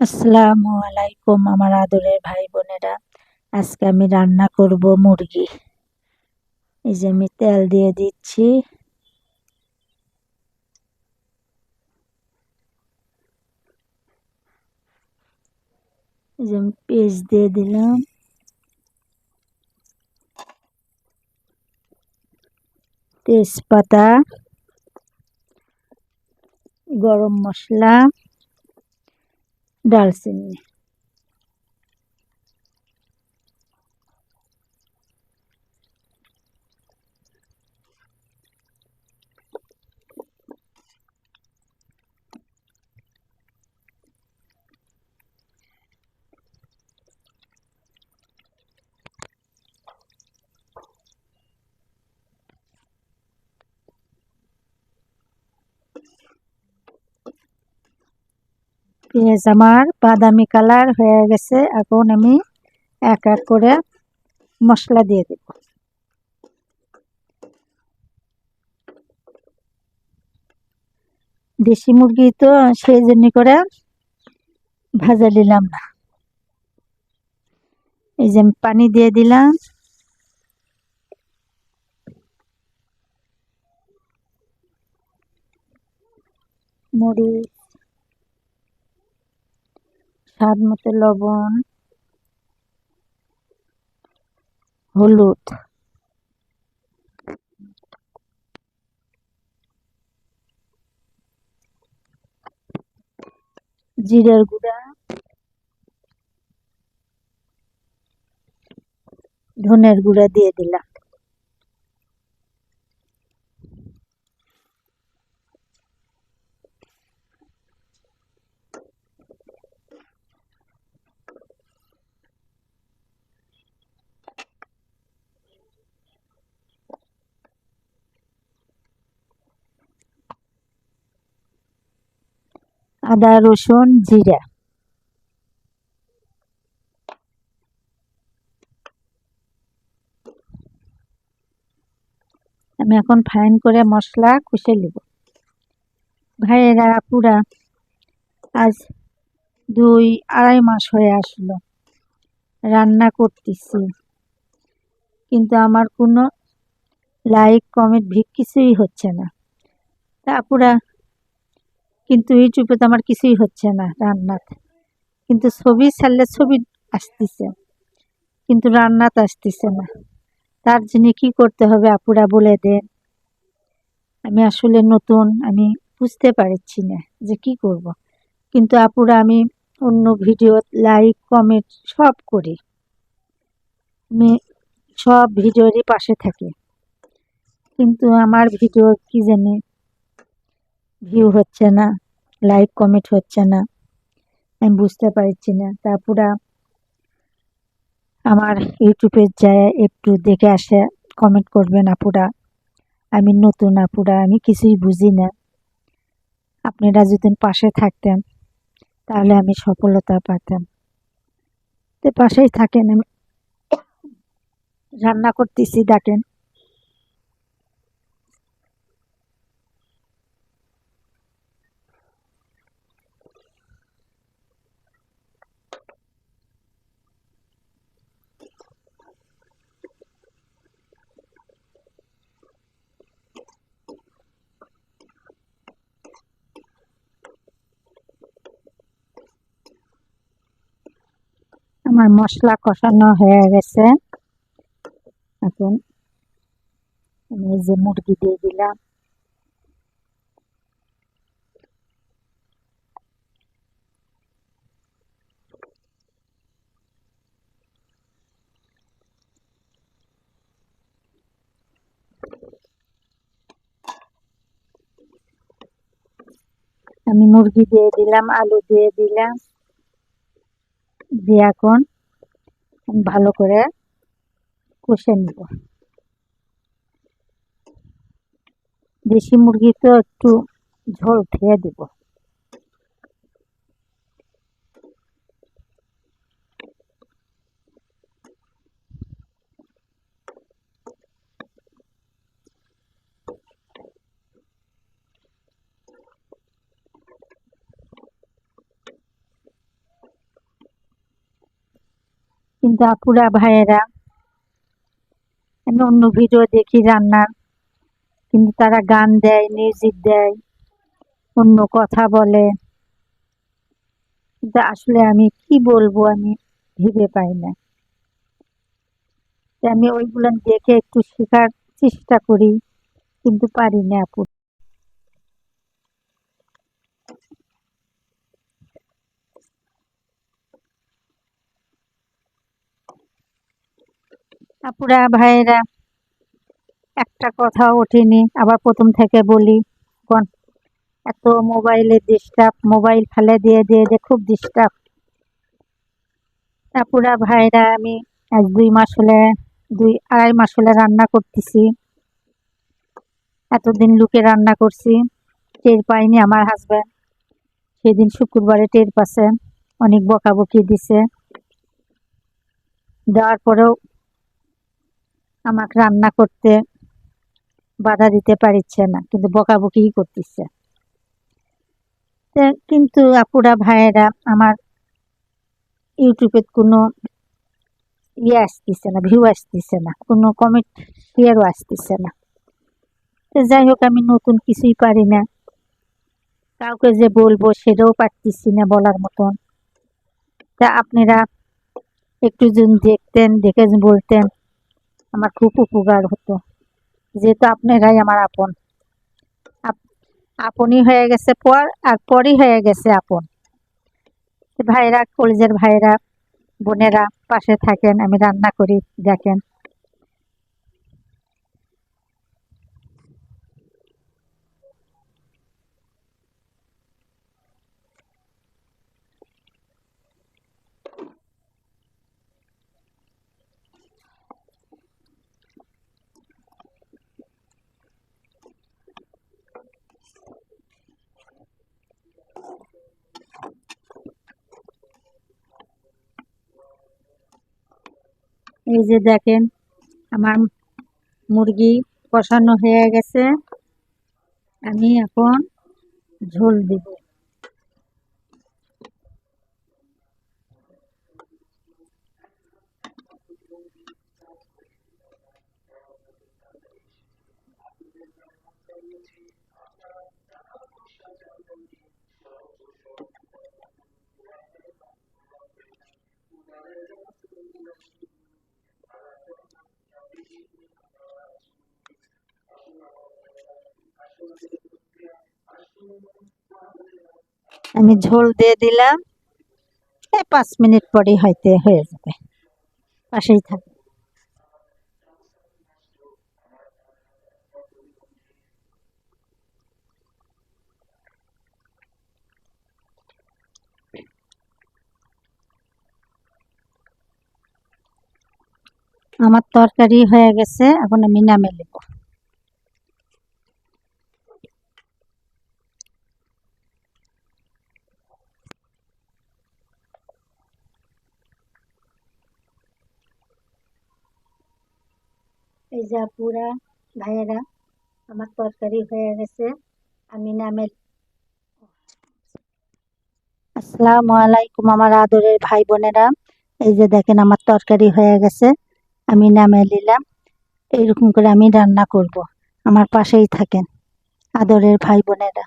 আসসালামু আলাইকুম আমার আদরের ভাই বোনেরা। আজকে আমি রান্না করব মুরগি। এই যে আমি তেল দিয়ে দিচ্ছি। এই যে আমি পেঁয়াজ দিয়ে দিলাম। তেজপাতা, গরম মশলা। डाल सीनी পেঁয়াজ আমার বাদামি কালার হয়ে গেছে। এখন আমি এক এক করে মশলা দিয়ে দেব। দেশি মুরগি তো সেই জন্য করে ভাজা নিলাম না। এই যে পানি দিয়ে দিলাম। মরিচ স্বাদ মতো লবণ হলুদ জিরের গুঁড়া ধনের গুঁড়া দিয়ে দিলাম। আদা, রসুন, জিরা। আমি এখন ফাইন করে মশলা কষে নিব। ভাইয়েরা পুরা আজ দুই আড়াই মাস হয়ে আসলো। রান্না করতেছি। কিন্তু আমার কোনো লাইক কমেন্ট ভিক কিছুই হচ্ছে না। তা পুরা কিন্তু ইউটিউবে তো আমার কিছুই হচ্ছে না রান্নাতে কিন্তু ছবি ছাড়লে ছবি আসতেছে, কিন্তু রান্নাতে আসতেছে না। তার জন্য কি করতে হবে আপুরা বলে দেন। আমি আসলে নতুন, আমি বুঝতে পারছি না যে কি করব। কিন্তু আপুরা আমি অন্য ভিডিও, লাইক, কমেন্ট সব করি। আমি সব ভিডিওরই পাশে থাকি। কিন্তু আমার ভিডিও কি জানি ভিউ হচ্ছে না লাইক কমেন্ট হচ্ছে না, আমি বুঝতে পারছি না। তারপরা আমার ইউটিউবে যায়, একটু দেখে আসে কমেন্ট করবেন আপুরা। আমি নতুন আপুরা, আমি কিছুই বুঝি না। আপনারা যদি পাশে থাকতেন, তাহলে আমি সফলতা পাতাম। তো পাশেই থাকেন, আমি রান্না করতেছি, দেখেন। আমার মশলা কষানো হয়ে গেছে। এখন আমি যে মুরগি দিয়ে দিলাম আমি মুরগি দিয়ে দিলাম, আলু দিয়ে দিলাম। দিয়ে এখন ভালো করে কষে নিব। দেশি মুরগি তো একটু ঝোল খেয়ে দেব। কিন্তু আপুরা ভাইয়েরা, আমি অন্য ভিডিও দেখি রান্নার কিন্তু তারা গান দেয় মিউজিক দেয়, অন্য কথা বলে। কিন্তু আসলে আমি কি বলব, আমি ভেবে পাই না। আমি ওইগুলো দেখে একটু শেখার চেষ্টা করি, কিন্তু পারি না আপু আপুরা, ভাইয়েরা, একটা কথাও ওঠেনি। আবার প্রথম থেকে বলি এত মোবাইলে ডিস্টার্ব মোবাইল ফেলে দিয়ে দিয়ে দিয়ে খুব ডিস্টার্ব আপুরা ভাইরা আমি এক দুই মাস হলে, দুই আড়াই মাস হলে রান্না করতেছি। এতদিন লুকে রান্না করছি, টের পাইনি আমার হাজব্যান্ড সেদিন শুক্রবারে টের পাশে অনেক বকাবকি দিছে। দেওয়ার পরেও আমাকে রান্না করতে বাধা দিতে পারিচ্ছে না, কিন্তু বকাবকিই করতেছে। কিন্তু আপুরা, ভাইয়েরা আমার ইউটিউবে কোনো ইয়ে আসতেছে না ভিউ আসতেছে না, কোনো কমেন্ট শেয়ারও আসতেছে না। তো যাই হোক, আমি নতুন কিছুই পারি না। কাউকে যে বলব সেটাও পারতেছি না বলার মতন। তা আপনারা একটু যদি দেখতেন, দেখে বলতেন আমার খুব উপকার হতো। যেহেতু আপনারাই আমার আপন। আপ- আপনই হয়ে গেছে পর, আর পরই হয়ে গেছে আপন। ভাইরা, কলেজের ভাইরা, বোনেরা পাশে থাকেন, আমি রান্না করি, দেখেন। এই যে দেখেন আমার মুরগি কষানো হয়ে গেছে। আমি এখন ঝোল দিব। আমি ঝোল দিয়ে দিলাম। এই পাঁচ মিনিট পরেই হয়তো হয়ে যাবে। পাশেই থাকবে আমার তরকারি হয়ে গেছে, এখন আমি নামে নেব। এই যে পুরা ভাইয়েরা, আমার তরকারি হয়ে গেছে। আমি নামে আসসালামু আলাইকুম আমার আদরের ভাই বোনেরা। এই যে দেখেন আমার তরকারি হয়ে গেছে, আমি নামে নিলাম। এইরকম করে আমি রান্না করব। আমার পাশেই থাকেন আদরের ভাই বোনেরা।